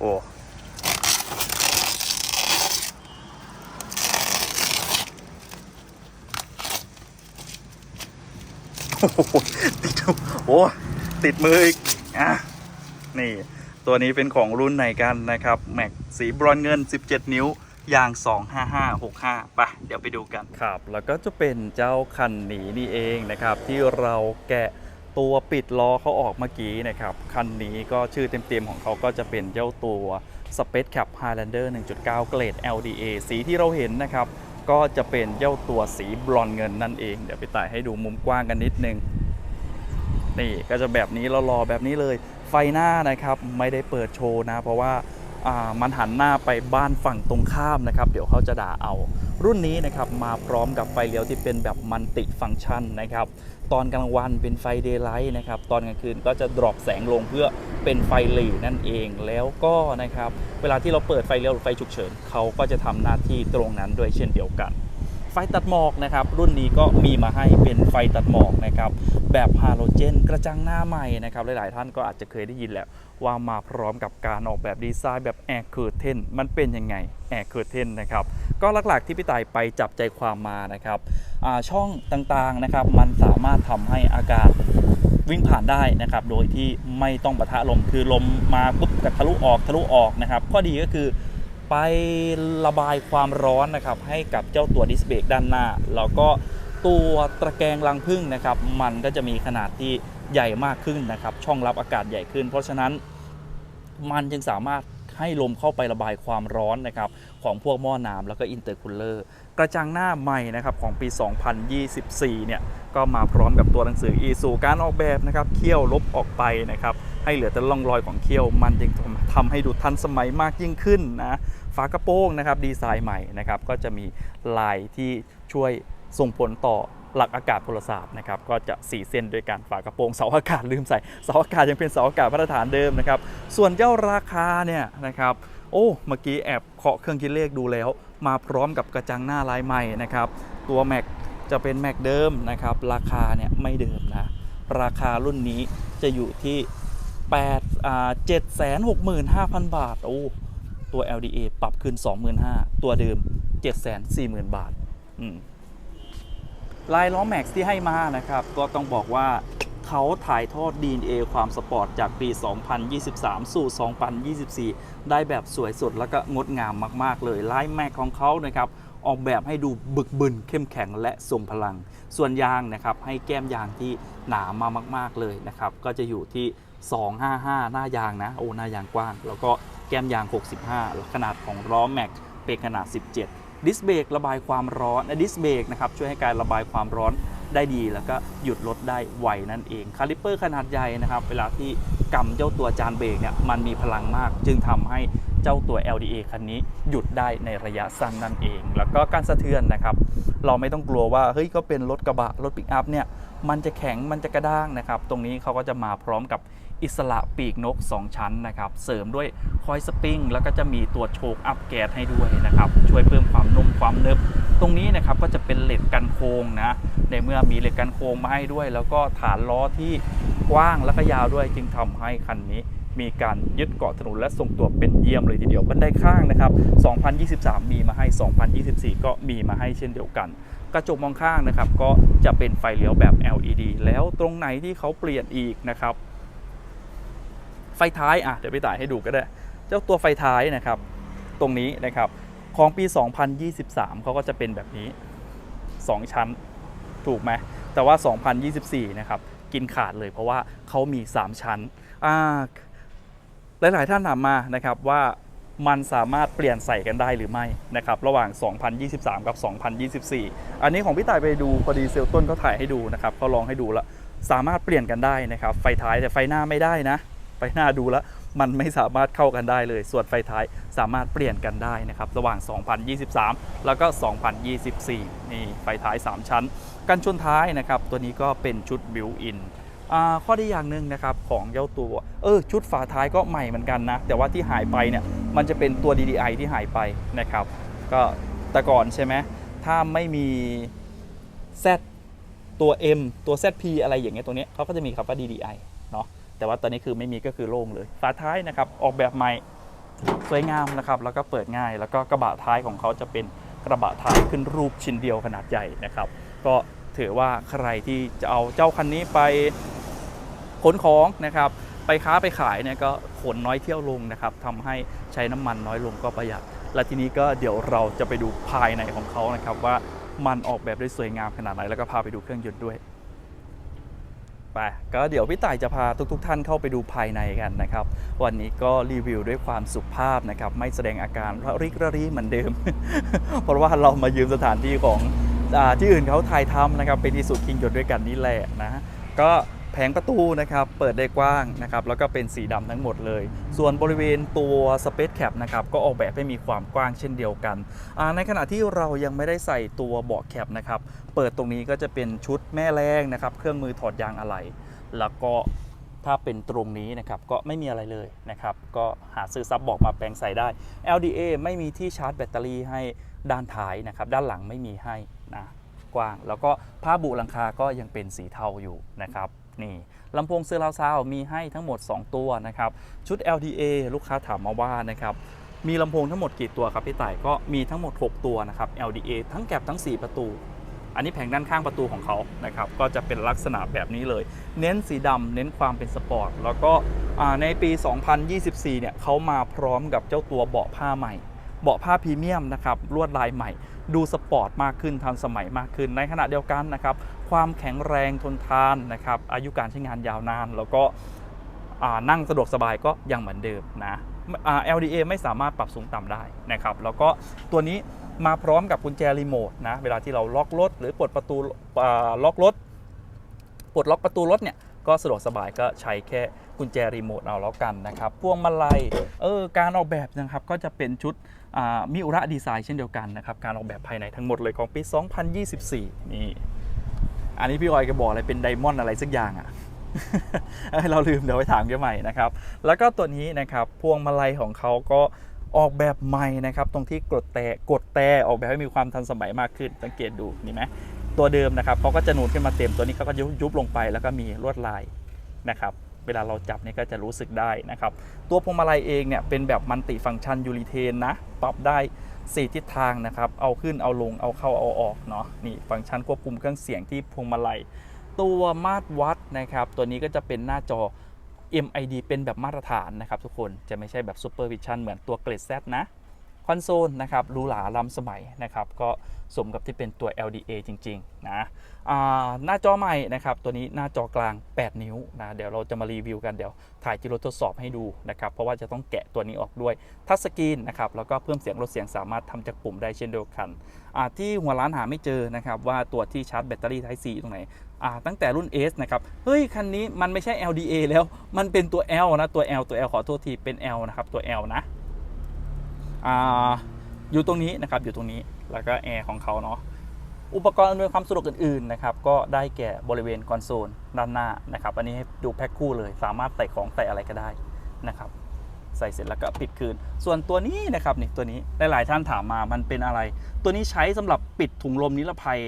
โอ้โหติดโอ้ติดมืออีกอะนี่ ตัวนี้เป็นของรุ่นไหนกันนะครับ แม็กสีบรอนซ์เงิน 17 นิ้วยาง 25565ไปเดี๋ยวไปดูกันครับ แล้วก็จะเป็นเจ้าคันหนีนี่เองนะครับ ที่เราแกะ ตัวปิดล้อเขาออกเมื่อกี้นะครับ คันนี้ก็ชื่อเต็มๆของเขาก็จะเป็นเจ้าตัว Space Cap Highlander 1.9 เกรด LDA สีที่เราเห็นนะครับ ก็จะเป็นเจ้าตัวสีบรอนเงินนั่นเอง เดี๋ยวไปต่ายให้ดูมุมกว้างกันนิดนึง นี่ก็จะแบบนี้เรารอแบบนี้เลย ไฟหน้านะครับ ไม่ได้เปิดโชว์นะ เพราะว่า มันหันหน้าไปบ้านฝั่งตรงข้ามนะครับ เดี๋ยวเขาจะด่าเอา รุ่นนี้นะครับมาพร้อมกับไฟเลี้ยวที่เป็นแบบมันติฟังก์ชันนะครับ ตอนกลางวันเป็นไฟเดย์ไลท์นะครับ ตอนกลางคืนก็จะดรอปแสงลงเพื่อเป็นไฟหลีนั่นเอง แล้วก็นะครับ เวลาที่เราเปิดไฟเลี้ยวหรือไฟฉุกเฉินเขาก็จะทำหน้าที่ตรงนั้นด้วยเช่นเดียวกัน ไฟตัดหมอกนะครับรุ่นนี้ก็มีมาให้เป็นไฟตัดหมอกนะครับแบบฮาโลเจนกระจังหน้าใหม่นะครับหลาย ๆ ท่านก็อาจจะเคยได้ยินแล้วว่ามาพร้อมกับการออกแบบดีไซน์แบบแอร์เคอร์เทนมันเป็นยังไงแอร์เคอร์เทนนะครับก็หลัก ๆ ที่พี่ต่ายไปจับใจความมานะครับช่องต่างๆนะครับมันสามารถทำให้อากาศวิ่งผ่านได้นะครับ โดยที่ไม่ต้องปะทะลม คือลมมาปุ๊บกับทะลุออกทะลุออกนะครับ ข้อดีก็คือ ไประบายความร้อนนะครับให้กับเจ้าตัวดิสเบรกด้านหน้า แล้วก็ตัวตะแกรงรังพึ่งนะครับ มันก็จะมีขนาดที่ใหญ่มากขึ้นนะครับ ช่องรับอากาศใหญ่ขึ้น เพราะฉะนั้นมันจึงสามารถให้ลมเข้าไประบายความร้อนนะครับของพวกหม้อน้ำแล้วก็อินเตอร์คูลเลอร์กระจังหน้าใหม่นะครับของปี 2024 เนี่ยก็มาพร้อมกับตัวหนังสืออีสูการออกแบบนะครับเขี้ยวลบออกไปนะครับให้เหลือแต่ร่องรอยของเขี้ยวมันจึงทำให้ดูทันสมัยมากยิ่งขึ้นนะ ฝากระโปรงนะครับดีไซน์ใหม่นะครับก็จะมีลายที่ช่วยส่งผลต่อหลักอากาศพลศาสตร์นะครับก็จะสีเส้นด้วยการฝากระโปรงเสาอากาศลืมใส่เสาอากาศยังเป็นเสาอากาศมาตรฐานเดิมนะครับส่วนเจ้าราคาเนี่ยนะครับโอ้เมื่อกี้แอบเคาะเครื่องคิดเลขดูแล้ว มาพร้อมกับกระจังหน้าลายใหม่นะครับตัวแม็กจะเป็นแม็กเดิมนะครับราคาเนี่ยไม่เดิมนะราคารุ่นนี้จะอยู่ที่8อ่า765,000 บาทโอ้ ตัว LDA ปรับขึ้น25,000 ตัวเดิม 740,000 บาทลายล้อแม็กซ์ที่ให้มานะครับ ก็ต้องบอกว่าเขาถ่ายทอด DNA ความสปอร์ตจากปี 2023 สู่ 2024 ได้แบบสวยสดแล้วก็งดงามมาก ๆ เลยลายแม็กของเขานะครับออกแบบให้ดูบึกบึนเข้มแข็งและทรงพลัง ส่วนยางนะครับให้แก้มยางที่หนามามาก ๆ เลยนะครับ ก็จะอยู่ที่ 255 หน้ายางนะ โอ้ หน้ายางกว้าง แล้วก็แก้มยาง 65แล้วขนาดของล้อแม็กเป็นขนาด 17 ดิสเบรกระบายความร้อนดิสเบรกนะครับ ช่วยให้การระบายความร้อนได้ดี แล้วก็หยุดรถได้ไวนั่นเอง คาลิปเปอร์ขนาดใหญ่นะครับ เวลาที่กำเจ้าตัวจานเบรกเนี่ย มันมีพลังมาก จึงทำให้เจ้าตัว LDA คันนี้หยุดได้ในระยะสั้นนั่นเอง แล้วก็การสะเทือนนะครับ เราไม่ต้องกลัวว่า เฮ้ยเขาเป็นรถกระบะ รถปิกอัพเนี่ย มันจะแข็ง มันจะกระด้างนะครับ ตรงนี้เขาก็จะมาพร้อมกับ อิสระปีกนก 2 ชั้นนะครับเสริมด้วยคอยสปริงแล้วก็จะมีตัวโชคอัพแก๊สให้ด้วยนะครับช่วยเพิ่มความนุ่มความเนิบตรงนี้นะครับก็จะเป็นเหล็กกันโค้งนะในเมื่อมีเหล็กกันโค้งมาให้ด้วย แล้วก็ฐานล้อที่กว้างและก็ยาวด้วยจึงทำให้คันนี้มีการยึดเกาะถนนและทรงตัวเป็นเยี่ยมเลยทีเดียวบันไดข้างนะครับ 2023 มีมาให้ 2024 ก็มีมาให้เช่นเดียวกัน กระจกมองข้างนะครับ ก็จะเป็นไฟเลี้ยวแบบ LED แล้วตรงไหนที่เขาเปลี่ยนอีกนะครับ ฟท้ายอะเดี๋ยวไปต่ายให้ดูก็ได้ เจ้าตัวไฟท้ายนะครับ ตรงนี้นะครับของปี 2023เขาก็จะเป็นแบบนี้ 2 ชั้นถูกไหมแต่ว่า 2024 นะครับ กินขาดเลยเพราะว่าเขามี 3 ชั้นอ่าหลาย ๆ ท่านถามมานะครับว่ามันสามารถเปลี่ยนใส่กันได้หรือไม่นะครับระหว่าง 2023 กับ 2024 อันนี้ของพี่ต่ายไปดูพอดีเซลต้นเขาถ่ายให้ดูนะครับเขาลองให้ดูแล้วสามารถเปลี่ยนกันได้นะครับ ไฟท้ายแต่ไฟหน้าไม่ได้นะ ไฟหน้าดูแล้ว มันไม่สามารถเข้ากันได้เลย ส่วนไฟท้ายสามารถเปลี่ยนกันได้นะครับ ระหว่าง 2023 แล้วก็ 2024 นี่ไฟท้าย 3 ชั้น กันชนท้ายนะครับ ตัวนี้ก็เป็นชุดบิวอินข้อดีอย่างหนึ่งนะครับของเจ้าตัวเออชุดฝาท้ายก็ใหม่เหมือนกันนะ แต่ว่าที่หายไปเนี่ยมันจะเป็นตัว DDI ที่หายไปนะครับ ก็แต่ก่อนใช่ไหมถ้าไม่มี Z ตัว M ตัว ZP อะไรอย่างเงี้ยตรงนี้เขาก็จะมีคำว่า DDI แต่ว่าตอนนี้คือไม่มีก็คือโล่งเลย ฝาท้ายนะครับออกแบบใหม่สวยงามนะครับ แล้วก็เปิดง่าย แล้วก็กระบะท้ายของเขาจะเป็นกระบะท้ายขึ้นรูปชิ้นเดียวขนาดใหญ่นะครับ ก็ถือว่าใครที่จะเอาเจ้าคันนี้ไปขนของนะครับ ไปค้าไปขายเนี่ยก็ขนน้อยเที่ยวลงนะครับทำให้ใช้น้ำมันน้อยลงก็ประหยัด และทีนี้ก็เดี๋ยวเราจะไปดูภายในของเขานะครับว่ามันออกแบบได้สวยงามขนาดไหนแล้วก็พาไปดูเครื่องยนต์ด้วย ไปก็เดี๋ยวพี่ต่ายจะพาทุกๆทท่านเข้าไปดูภายในกันนะครับ วันนี้ก็รีวิวด้วยความสุภาพนะครับ ไม่แสดงอาการระริกระรีเหมือนเดิม เพราะว่าเรามายืมสถานที่ของอที่อื่นเขาถ่ายทำนะครับเป็นที่สุดคิงยนด้วยกันนี่แหละนะก็ แผงประตูนะครับเปิดได้กว้างนะครับแล้วก็เป็นสีดำทั้งหมดเลย ส่วนบริเวณตัว Space Cap นะครับก็ออกแบบให้มีความกว้างเช่นเดียวกัน ในขณะที่เรายังไม่ได้ใส่ตัวเบาะแคปนะครับเปิดตรงนี้ก็จะเป็นชุดแม่แรงนะครับเครื่องมือถอดยางอะไหล่แล้วก็ถ้าเป็นตรงนี้นะครับก็ไม่มีอะไรเลยนะครับก็หาซื้อซับบอกมาแปลงใส่ได้ LDA ไม่มีที่ชาร์จแบตเตอรี่ให้ด้านท้ายนะครับด้านหลังไม่มีให้นะกว้าง แล้วก็ผ้าบุหลังคาก็ยังเป็นสีเทาอยู่นะครับ นี่ลำโพงเซอร์ราวซาวมีให้ทั้งหมด 2 ตัวนะครับ ชุด LDA ลูกค้าถามมาว่านะครับมีลำโพงทั้งหมดกี่ตัวครับพี่ต่ายก็มีทั้งหมด 6 ตัวนะครับ LDA ทั้งแก็บทั้ง 4 ประตู อันนี้แผงด้านข้างประตูของเขานะครับก็จะเป็นลักษณะแบบนี้เลย เน้นสีดำเน้นความเป็นสปอร์ตแล้วก็อ่าในปี 2024 เนี่ยเขามาพร้อมกับเจ้าตัวเบาะผ้าใหม่เบาะผ้าพรีเมียมนะครับลวดลายใหม่ ดูสปอร์ตมากขึ้นทันสมัยมากขึ้นในขณะเดียวกันนะครับ ความแข็งแรงทนทานนะครับ อายุการใช้งานยาวนาน แล้วก็นั่งสะดวกสบายก็ยังเหมือนเดิมนะ LDA ไม่สามารถปรับสูงต่ำได้นะครับ แล้วก็ตัวนี้มาพร้อมกับกุญแจรีโมทนะ เวลาที่เราล็อกรถหรือปลดประตูล็อกรถปลดล็อกประตูรถเนี่ยก็สะดวกสบายก็ใช้แค่กุญแจรีโมทเอาแล้วกันนะครับพวงมาลัยเออการออกแบบนะครับก็จะเป็นชุดมิอุระดีไซน์เช่นเดียวกันนะครับ การออกแบบภายในทั้งหมดเลยของปี 2024 นี่ อันนี้พี่ออยก็บอกอะไรเป็นไดมอนด์อะไรสักอย่างอะ่ะ เราลืมเดี๋ยวไปถามแกใหม่นะครับ แล้วก็ตัวนี้นะครับพวงมาลัยของเขาก็ออกแบบใหม่นะครับ ตรงที่กดแต่กดแต่ออกแบบให้มีความทันสมัยมากขึ้น สังเกตดูนี่ไหมตัวเดิมนะครับเขาก็จะหนูนขึ้นมาเต็มตัวนี้เขาก็ยุบลงไปแล้วก็มีลวดลายนะครับ เวลาเราจับเนี่ยก็จะรู้สึกได้นะครับ ตัวพวงมาลัยเองเนี่ยเป็นแบบมันติฟังก์ชันยูริเทนนะ ปรับได้ 4 ทิศทางนะครับ เอาขึ้นเอาลงเอาเข้าเอาออกเนาะนี่ฟังก์ชันควบคุมเครื่องเสียงที่พวงมาลัย ตัวมาตรวัดนะครับ ตัวนี้ก็จะเป็นหน้าจอ MID เป็นแบบมาตรฐานนะครับทุกคนจะไม่ใช่แบบ Super Vision เหมือนตัวเกรด Z นะ อนโซลนะครับหรูหราล้ำสมัยนะครับก็สมกับที่เป็นตัว LDA จริงๆนะหน้าจอใหม่นะครับตัวนี้หน้าจอกลาง 8 นิ้วนะเดี๋ยวเราจะมารีวิวกันเดี๋ยวถ่ายที่รทดสอบให้ดูนะครับเพราะว่าจะต้องแกะตัวนี้ออกด้วยทัชสกรีนนะครับแล้วก็เพิ่มเสียงลดเสียงสามารถทำจากปุ่มได้เช่นเดียวกันที่หัวร้านหาไม่เจอนะครับว่าตัวที่ชาร์จแบตเตอรี่ Type C ตรงไหนตั้งแต่รุ่น S นะครับเฮ้ยคันนี้มันไม่ใช่ LDA แล้วมันเป็นตัว L นะตัว L ตัว L ขอโทษทีเป็น L นะครับตัว L นะ อยู่ตรงนี้นะครับอยู่ตรงนี้แล้วก็แอร์ของเขาเนาะอุปกรณ์อำนวยความสะดวกอื่นๆนะครับก็ได้แก่บริเวณคอนโซลด้านหน้านะครับอันนี้ให้ดูแพ็คคู่เลย สามารถใส่ของใส่อะไรก็ได้นะครับ ใส่เสร็จแล้วก็ปิดคืน ส่วนตัวนี้นะครับนี่ตัวนี้หลายๆท่านถามมามันเป็นอะไร ตัวนี้ใช้สำหรับปิดถุงลมนิรภัย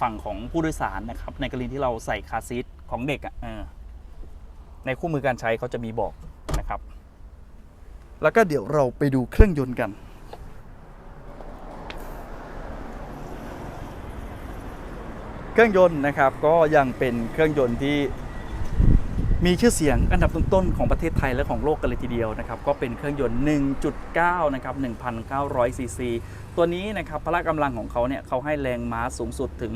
ฝั่งของผู้โดยสารนะครับในกรณีที่เราใส่คาซีทของเด็กอะในคู่มือการใช้เขาจะมีบอก แล้วก็เดี๋ยวเราไปดูเครื่องยนต์กัน เครื่องยนต์นะครับก็ยังเป็นเครื่องยนต์ที่ มีชื่อเสียงอันดับต้นๆของประเทศไทยและของโลกกันเลยทีเดียวนะครับก็เป็นเครื่องยนต์ 1.9 นะครับ 1,900 ซีซี ตัวนี้นะครับพละกำลังของเขาเนี่ยเขาให้แรงม้าสูงสุดถึง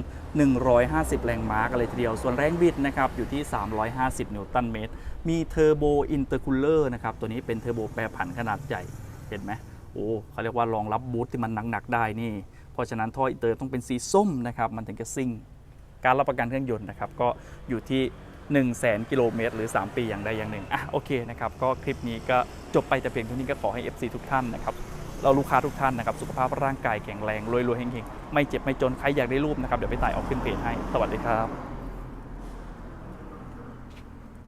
150 แรงม้ากันเลยทีเดียว ส่วนแรงบิดนะครับอยู่ที่ 350 นิวตันเมตร มีเทอร์โบอินเตอร์คูลเลอร์นะครับตัวนี้เป็นเทอร์โบแปรผันขนาดใหญ่เห็นไหมโอ้เขาเรียกว่ารองรับบูทที่มันหนักๆได้นี่ เพราะฉะนั้นท่ออินเตอร์ต้องเป็นสีส้มนะครับมันถึงจะซิ่ง การรับประกันเครื่องยนต์นะครับก็อยู่ที่ 1 0 0 0 0แกิโลเมตรหรือ 3 ปีอย่างใดอย่างหนึ่งอะโอเคนะครับก็คลิปนี้ก็จบไปแต่เพียงเท่านี้ก็ขอให้ FC ทุกท่านนะครับเราลูกค้าทุกท่านนะครับสุขภาพร่างกายแข็งแรงรวยรวยเฮงๆ ไม่เจ็บไม่จนใครอยากได้รูปนะครับเดี๋ยวไปถ่ายออกขึ้นเพจให้สวัสดีครับ